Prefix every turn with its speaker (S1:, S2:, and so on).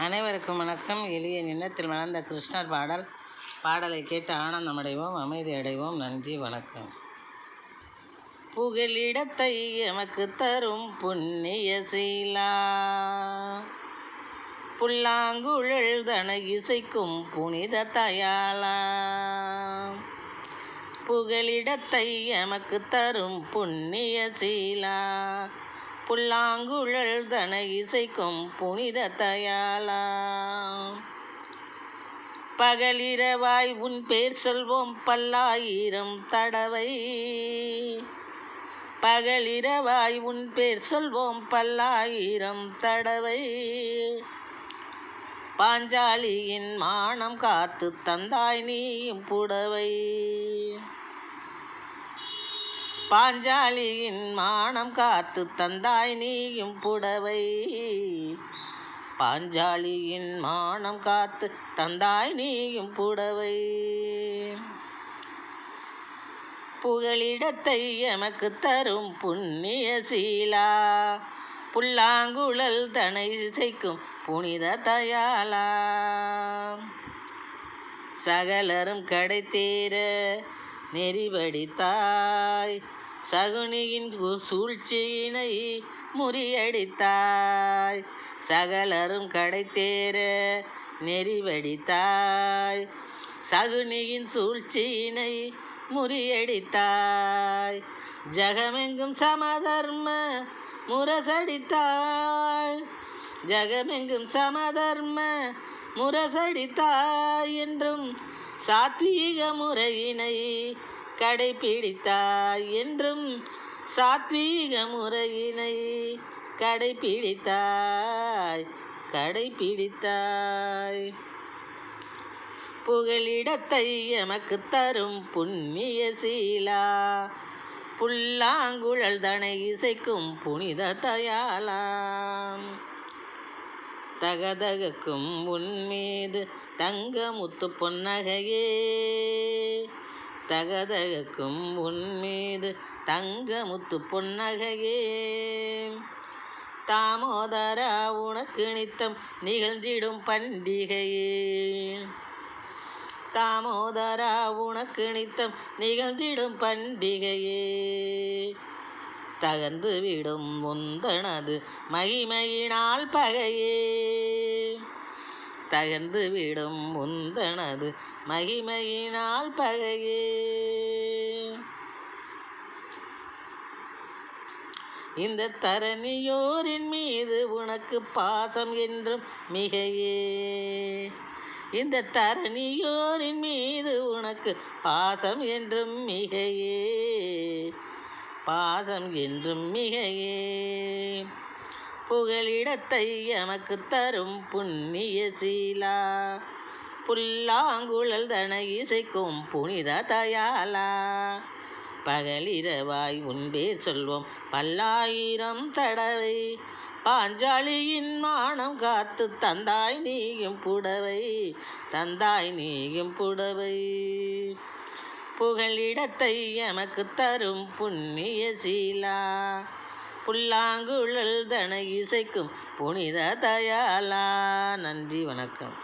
S1: அனைவருக்கும் வணக்கம். எளிய நின்னத்தில் வளர்ந்த கிருஷ்ணர் பாடல் பாடலை கேட்டு ஆனந்தமடைவோம் அமைதி அடைவோம். நன்றி வணக்கம். புகலிடத்தை எமக்கு தரும் புண்ணிய சீலா. புல்லாங்குழல் தன இசைக்கும் புனித தயாலா புகலிடத்தை எமக்கு தரும் புண்ணிய சீலா. புல்லாங்குழல் தன இசைக்கும் புனித தயாலா பகலிரவாய் உன் பேர் சொல்வோம் பல்லாயிரம் தடவை. பகலிரவாய் உன் பேர் சொல்வோம் பல்லாயிரம் தடவை. பாஞ்சாலியின் மானம் காத்து தந்தாய் நீயும் புடவை. பாஞ்சாலியின் மானம் காத்து தந்தாய் நீயும் புடவை. பாஞ்சாலியின் மானம் காத்து தந்தாய் நீயும் புடவை. புகழிடத்தை எமக்கு தரும் புண்ணிய சீலா. புல்லாங்குழல் தனை இசைக்கும் புனித தயாலா சகலரும் கடை தீர நெறிபடித்தாய். சகுனியின் சூழ்ச்சியினை முறியடித்தாய். சகலரும் கடைத்தேர நெறிவடித்தாய். சகுனியின் சூழ்ச்சியினை முறியடித்தாய். ஜகமெங்கும் சமதர்ம முரசடித்தாய். ஜகமெங்கும் சமதர்ம முரசடித்தாய் என்றும் சாத்வீக முறையினை கடைபிடித்தாய் என்றும் சாத்வீக முறையினை கடைபிடித்தாய் கடைபிடித்தாய். புகலிடத்தை எமக்கு தரும் புண்ணிய சீலா புல்லாங்குழல் தனை இசைக்கும் புனித தயாலாம் தகதகக்கும் உன்மீது தங்க முத்து பொன்னகையே தகதகக்கும் உன்மீது தங்க முத்து பொன்னகையே. தாமோதரா உனக்கு நித்தம் நிகழ்ந்திடும் பண்டிகையே. தாமோதரா உனக்கு நித்தம் நிகழ்ந்திடும் பண்டிகையே. தகர்ந்து விடும் முந்தனது மகிமையினால் பகையே. தகர்ந்து விடும் முந்தனது மகிமையினால் பகையே. இந்த தரணியோரின் மீது உனக்கு பாசம் என்றும் மிகையே. இந்த தரணியோரின் மீது உனக்கு பாசம் என்றும் மிகையே. பாசம் என்றும் மிகையே. புகலிடத்தை எமக்கு தரும் புண்ணிய சீலா. புல்லாங்குழல் தன இசைக்கும் புனித தயாலா பகலிரவாய் உன்பேர் சொல்வோம் பல்லாயிரம் தடவை. பாஞ்சாலியின் மானம் காத்து தந்தாய் நீயும் புடவை தந்தாய் நீயும் புடவை. புகழிடத்தை எமக்கு தரும் புண்ணிய சீலா. புல்லாங்குழல் தன இசைக்கும் புனித தயாலா நன்றி வணக்கம்.